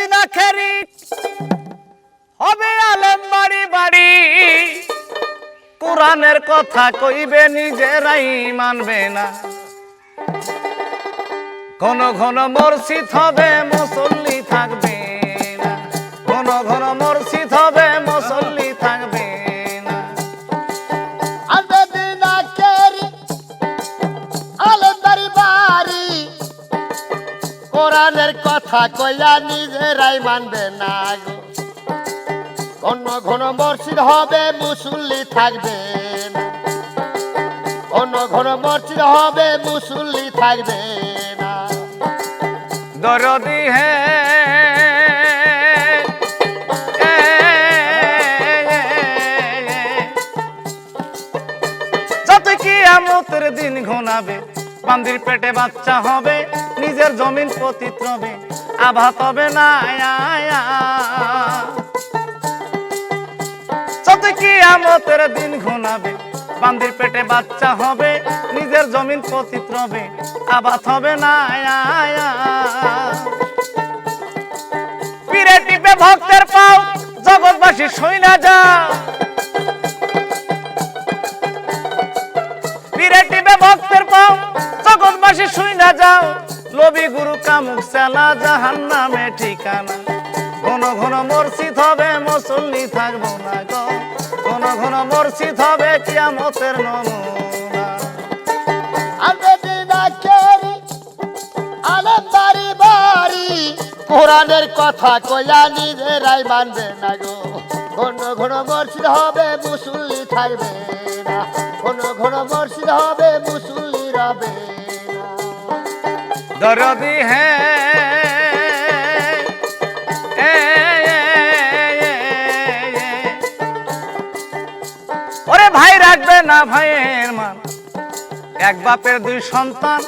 দিন আখেরি হবে আলেম বাড়ি বাড়ি। কোরআনের কথা কইবে নিজেরাই মানবে না। ঘন ঘন মসজিদ হবে, মুসল্লি থাকবে। কথা কইয়া নিজেরাই মানবে না গো। ঘন ঘন মসজিদ হবে, মুসল্লি থাকবে না। ঘন ঘন মসজিদ হবে, মুসল্লি থাকবে না। দরদি হে আমতের দিন ঘনাবে, বান্দির পেটে বাচ্চা হবে, নিজের জমিন পতিত রবে। আভাত হবে না, আয়া। কি আমতের দিন ঘনাবে বান্দির পেটে বাচ্চা হবে, নিজের জমিন পতিত রবে আবাদ হবে না। পীরে টিপে ভক্তের পাও, জগৎবাসী না যা পীরে টিপে ভক্তের পাও, জগৎবাসী না যাও সেলা জাহান নামে ঠিকানা। ঘন ঘন মসজিদ হবে, মুসল্লি থাকব না গো। ঘন ঘন মসজিদ হবে, কিয়ামতের নমুনা। বাড়ি বাড়ি। কোরআনের কথা কইয়া নিজেরাই মানবে না গো। ঘন ঘন মসজিদ হবে, মুসল্লি থাকবে না। ঘন ঘন মসজিদ হবে মুসল্লি রবে না দরদি হে এ, এ, এ, এ। ওরে ভাই রাখবে না ভাইয়ের মান এক বাপের দুই সন্তান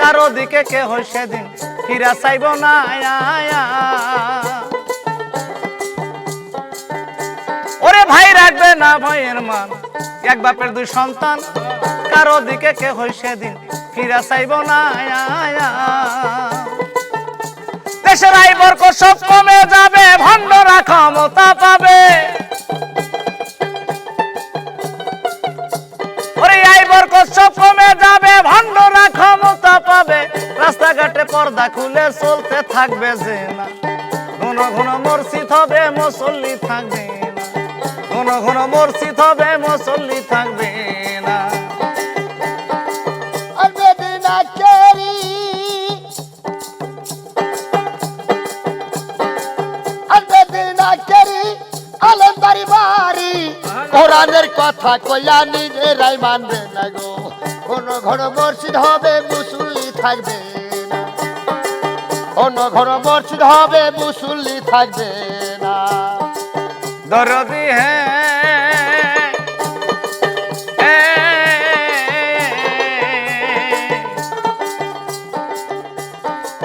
কারও দিকে কে হয় সেদিন ফিরা চাইব না। ওরে ভাই রাখবে না ভাইয়ের মান এক বাপের দুই সন্তান কারও দিকে কে হয় সেদিন ফিরা চাইব না আয়া, আয়া। দেশের সব কমে যাবে ক্ষমতা পাবে। সব কমে যাবে ক্ষমতা পাবে। রাস্তাঘাটে পর্দা খুলে চলতে থাকবে যে না ঘন ঘন মসজিদ হবে মুসল্লি থাকবে না। ঘন ঘন মসজিদ হবে মুসল্লি থাকবে না। বাড়ি বাড়ি। কোরআনের কথা কইয়া নিজেরাই মানবে না গো। ঘন ঘন মসজিদ হবে মুসল্লি থাকবে না। ঘন ঘন মসজিদ হবে মুসল্লি থাকবে না। দরদি হে এ,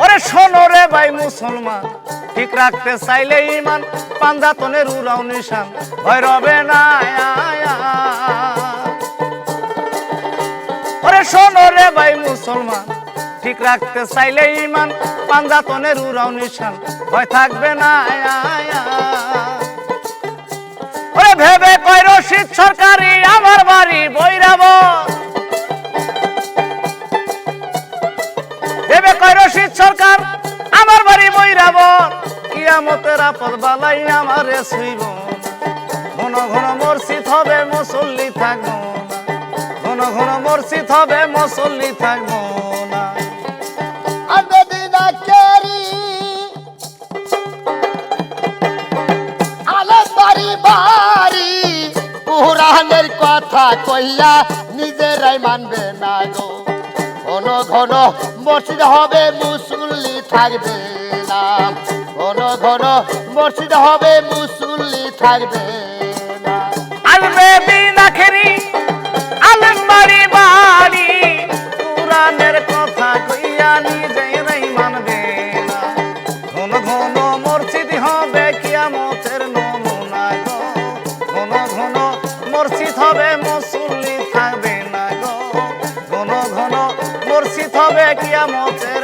ওরে শোনো রে ভাই মুসলমান ঠিক রাখতে চাইলে ইমান পাঞ্জাতনের উড়াও নিশান ভয় রবে না। ওরে শোনো রে ভাই মুসলমান, ঠিক রাখতে চাইলে ইমান পাঞ্জাতনের উড়াও নিশান ভয় থাকবে না। ওরে ভেবে কই রশিদ সরকারি, আমার বাড়ি বৈরাব কিয়ামতের আপদ বালাই আমারে শুইব। ঘন ঘন মসজিদ হবে মুসল্লি থাকব ঘন ঘন মসজিদ হবে মুসল্লি কথা কইয়া নিজেরাই মানবে না গো। ঘন ঘন মসজিদ হবে মুসল্লি থাকবে না। ঘন ঘন মসজিদ হবে, মুসল্লি থাকবে আলবে দিন আখেরি বাড়ি কোরআনের কথা কইয়া নিজেই নাই মানবে না। ঘন ঘন মসজিদ হবে, কিয়ামতের নমুনা গো। ঘন ঘন মসজিদ হবে, মুসল্লি থাকবে না গো। ঘন ঘন মসজিদ হবে, কিয়ামতের